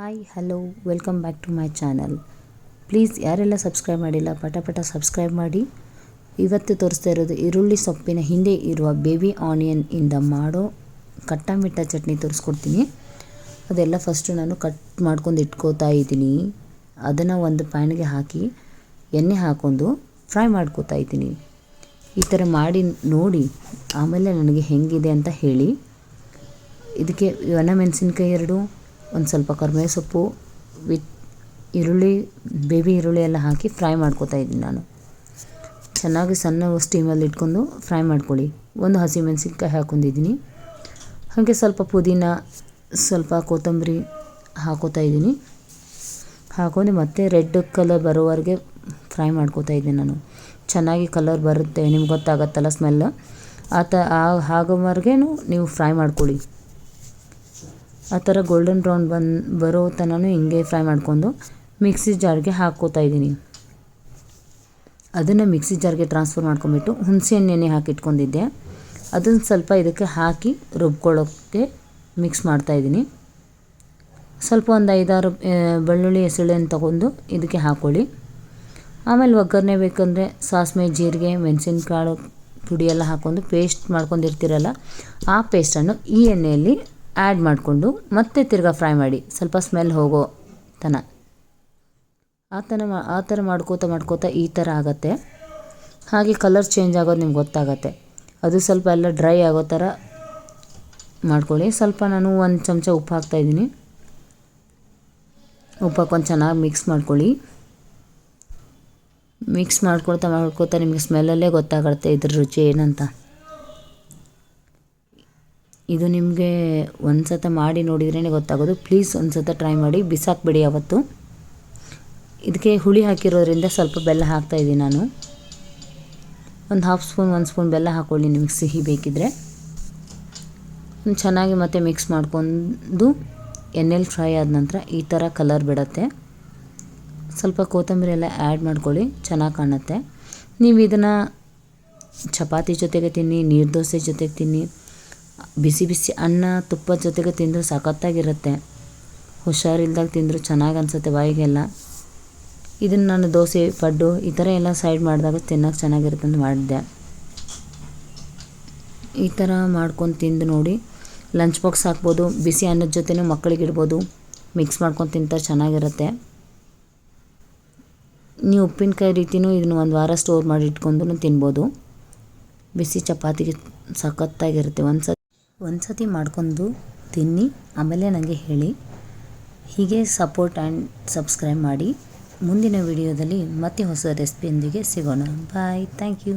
Hi hello welcome back to my channel please ಯಾರೆಲ್ಲ subscribe ಮಾಡಿಲ್ಲ, ಪಟ ಪಟ ಸಬ್ಸ್ಕ್ರೈಬ್ ಮಾಡಿ. ಇವತ್ತು ತೋರಿಸ್ತಾ ಇರೋದು ಈರುಳ್ಳಿ ಸೊಪ್ಪಿನ ಹಿಂದೆ ಇರುವ ಬೇಬಿ ಆನಿಯನ್ ಇಂದ ಮಾಡೋ ಕಟ್ಟ ಮಿಟ್ಟ ಚಟ್ನಿ ತೋರಿಸ್ಕೊಡ್ತೀನಿ. ಅದೆಲ್ಲ ಫಸ್ಟು ನಾನು ಕಟ್ ಮಾಡ್ಕೊಂಡು ಇಟ್ಕೋತಾ ಇದ್ದೀನಿ. ಅದನ್ನು ಒಂದು ಪ್ಯಾನ್ಗೆ ಹಾಕಿ ಎಣ್ಣೆ ಹಾಕ್ಕೊಂಡು ಫ್ರೈ ಮಾಡ್ಕೋತಾ ಇದ್ದೀನಿ. ಈ ಥರ ಮಾಡಿ ನೋಡಿ, ಆಮೇಲೆ ನನಗೆ ಹೆಂಗಿದೆ ಅಂತ ಹೇಳಿ. ಇದಕ್ಕೆ ಒಣ ಮೆಣಸಿನ್ಕಾಯಿ ಎರಡು ಒಂದು ಸ್ವಲ್ಪ ಕರಿಬೇವು ಸೊಪ್ಪು ವಿತ್ ಈರುಳ್ಳಿ, ಬೇಬಿ ಈರುಳ್ಳಿ ಎಲ್ಲ ಹಾಕಿ ಫ್ರೈ ಮಾಡ್ಕೋತಾ ಇದ್ದೀನಿ ನಾನು. ಚೆನ್ನಾಗಿ ಸಣ್ಣ ಸ್ಟೀಮಲ್ಲಿ ಇಟ್ಕೊಂಡು ಫ್ರೈ ಮಾಡ್ಕೊಳ್ಳಿ. ಒಂದು ಹಸಿ ಮೆಣಸಿನ್ಕಾಯಿ ಹಾಕ್ಕೊಂಡಿದ್ದೀನಿ ಹಾಗೆ ಸ್ವಲ್ಪ ಪುದೀನ, ಸ್ವಲ್ಪ ಕೊತ್ತಂಬರಿ ಹಾಕೋತಾ ಇದ್ದೀನಿ. ಹಾಕೊಂಡು ಮತ್ತೆ ರೆಡ್ ಕಲರ್ ಬರೋವರೆಗೆ ಫ್ರೈ ಮಾಡ್ಕೋತಾ ಇದ್ದೀನಿ ನಾನು. ಚೆನ್ನಾಗಿ ಕಲರ್ ಬರುತ್ತೆ. ನಿಮ್ಗೆ ಗೊತ್ತಾಗತ್ತಲ್ಲ ಸ್ಮೆಲ್. ಆ ತ ಆಗೋವರೆಗೇನು ನೀವು ಫ್ರೈ ಮಾಡ್ಕೊಳ್ಳಿ. ಆ ಥರ ಗೋಲ್ಡನ್ ಬ್ರೌನ್ ಬಂದು, ಬರೋ ತನಕ ಹಿಂಗೆ ಫ್ರೈ ಮಾಡ್ಕೊಂಡು ಮಿಕ್ಸಿ ಜಾರ್ಗೆ ಹಾಕ್ಕೋತಾ ಇದ್ದೀನಿ. ಅದನ್ನು ಮಿಕ್ಸಿ ಜಾರ್ಗೆ ಟ್ರಾನ್ಸ್ಫರ್ ಮಾಡ್ಕೊಂಬಿಟ್ಟು ಹುಣಸೆ ಎಣ್ಣೆ ಹಾಕಿ ಇಟ್ಕೊಂಡಿದ್ದೆ ಅದನ್ನು ಸ್ವಲ್ಪ ಇದಕ್ಕೆ ಹಾಕಿ ರುಬ್ಕೊಳ್ಳೋಕ್ಕೆ ಮಿಕ್ಸ್ ಮಾಡ್ತಾಯಿದ್ದೀನಿ ಸ್ವಲ್ಪ ಒಂದು ಐದಾರು ಬೆಳ್ಳುಳ್ಳಿ ಹೆಸಳೆಯನ್ನು ತಗೊಂಡು ಇದಕ್ಕೆ ಹಾಕ್ಕೊಳ್ಳಿ. ಆಮೇಲೆ ಒಗ್ಗರಣೆ ಬೇಕಂದರೆ ಸಾಸಿವೆ ಜೀರಿಗೆ, ಮೆಣಸಿನಕಾಳು ಪುಡಿ ಎಲ್ಲ ಹಾಕ್ಕೊಂಡು ಪೇಸ್ಟ್ ಮಾಡ್ಕೊಂಡಿರ್ತೀರಲ್ಲ, ಆ ಪೇಸ್ಟನ್ನು ಈ ಎಣ್ಣೆಯಲ್ಲಿ ಆ್ಯಡ್ ಮಾಡಿಕೊಂಡು ಮತ್ತೆ ತಿರ್ಗಾ ಫ್ರೈ ಮಾಡಿ. ಸ್ವಲ್ಪ ಸ್ಮೆಲ್ ಹೋಗೋ ತನ. ಆ ಥರ ಆ ಥರ ಮಾಡ್ಕೋತಾ ಮಾಡ್ಕೋತಾ ಈ ಥರ ಆಗುತ್ತೆ. ಹಾಗೆ ಕಲರ್ ಚೇಂಜ್ ಆಗೋದು ನಿಮ್ಗೆ ಗೊತ್ತಾಗತ್ತೆ. ಅದು ಸ್ವಲ್ಪ ಎಲ್ಲ ಡ್ರೈ ಆಗೋ ಥರ ಮಾಡ್ಕೊಳ್ಳಿ. ಸ್ವಲ್ಪ ನಾನು ಒಂದು ಚಮಚ ಉಪ್ಪು ಹಾಕ್ತಾಯಿದ್ದೀನಿ ಉಪ್ಪು ಹಾಕೊಂಡು ಚೆನ್ನಾಗಿ ಮಿಕ್ಸ್ ಮಾಡ್ಕೊಳ್ಳಿ. ಮಿಕ್ಸ್ ಮಾಡ್ಕೊಳ್ತಾ ಮಾಡ್ಕೊಳ್ತಾ ನಿಮಗೆ ಸ್ಮೆಲ್ಲಲ್ಲೇ ಗೊತ್ತಾಗುತ್ತೆ ಇದ್ರ ರುಚಿ ಏನಂತ. ಇದು ನಿಮಗೆ ಒಂದು ಸತ ಮಾಡಿ ನೋಡಿದ್ರೇ ಗೊತ್ತಾಗೋದು. ಪ್ಲೀಸ್ ಒಂದು ಸತ ಟ್ರೈ ಮಾಡಿ, ಬಿಸಾಕ್ಬಿಡಿ ಅವತ್ತು ಇದಕ್ಕೆ ಹುಳಿ ಹಾಕಿರೋದ್ರಿಂದ ಸ್ವಲ್ಪ ಬೆಲ್ಲ ಹಾಕ್ತಾಯಿದ್ದೀನಿ ನಾನು. ಒಂದು ಹಾಫ್ ಸ್ಪೂನ್ ಒಂದು ಸ್ಪೂನ್ ಬೆಲ್ಲ ಹಾಕ್ಕೊಳ್ಳಿ ನಿಮಗೆ ಸಿಹಿ ಬೇಕಿದ್ರೆ. ಚೆನ್ನಾಗಿ ಮತ್ತೆ ಮಿಕ್ಸ್ ಮಾಡ್ಕೊಂಡು ಎಣ್ಣೆಲಿ ಫ್ರೈ ಆದ ನಂತರ ಈ ಥರ ಕಲರ್ ಬಿಡತ್ತೆ. ಸ್ವಲ್ಪ ಕೊತ್ತಂಬರಿ ಎಲ್ಲ ಆ್ಯಡ್ ಮಾಡ್ಕೊಳ್ಳಿ, ಚೆನ್ನಾಗಿ ಕಾಣುತ್ತೆ. ನೀವು ಇದನ್ನು ಚಪಾತಿ ಜೊತೆಗೆ ತಿನ್ನಿ, ನೀರು ದೋಸೆ ಜೊತೆಗೆ ತಿನ್ನಿ ಬಿಸಿ ಬಿಸಿ ಅನ್ನ ತುಪ್ಪದ ಜೊತೆಗೆ ತಿಂದರೆ ಸಖತ್ತಾಗಿರುತ್ತೆ. ಹುಷಾರಿಲ್ದಾಗ ತಿಂದರೂ ಚೆನ್ನಾಗಿ ಅನಿಸುತ್ತೆ ಬಾಯಿಗೆಲ್ಲ. ಇದನ್ನು ನಾನು ದೋಸೆ, ಪಡ್ಡು ಈ ಥರ ಎಲ್ಲ ಸೈಡ್ ಮಾಡಿದಾಗ ತಿನ್ನೋಕೆ ಚೆನ್ನಾಗಿರುತ್ತೆ ಅಂತ ಮಾಡಿದ್ದೆ. ಈ ಥರ ಮಾಡ್ಕೊಂಡು ತಿಂದು ನೋಡಿ ಲಂಚ್ ಬಾಕ್ಸ್ ಹಾಕ್ಬೋದು, ಬಿಸಿ ಅನ್ನದ ಜೊತೆನೂ ಮಕ್ಕಳಿಗೆ ಇಡ್ಬೋದು ಮಿಕ್ಸ್ ಮಾಡ್ಕೊಂಡು ತಿಂತಾರೆ ಚೆನ್ನಾಗಿರುತ್ತೆ. ನೀವು ಉಪ್ಪಿನಕಾಯಿ ರೀತಿಯೂ ಇದನ್ನು ಒಂದು ವಾರ ಸ್ಟೋರ್ ಮಾಡಿ ಇಟ್ಕೊಂಡು ತಿನ್ಬೋದು. ಬಿಸಿ ಚಪಾತಿಗೆ ಸಖತ್ತಾಗಿರುತ್ತೆ. ಒಂದು ಒಂದು ಸತಿ ಮಾಡ್ಕೊಂಡು ತಿನ್ನಿ. ಆಮೇಲೆ ನನಗೆ ಹೇಳಿ. ಹೀಗೆ ಸಪೋರ್ಟ್ ಆ್ಯಂಡ್ ಸಬ್ಸ್ಕ್ರೈಬ್ ಮಾಡಿ. ಮುಂದಿನ ವಿಡಿಯೋದಲ್ಲಿ ಮತ್ತೆ ಹೊಸ ರೆಸಿಪಿಯೊಂದಿಗೆ ಸಿಗೋಣ. Bye thank you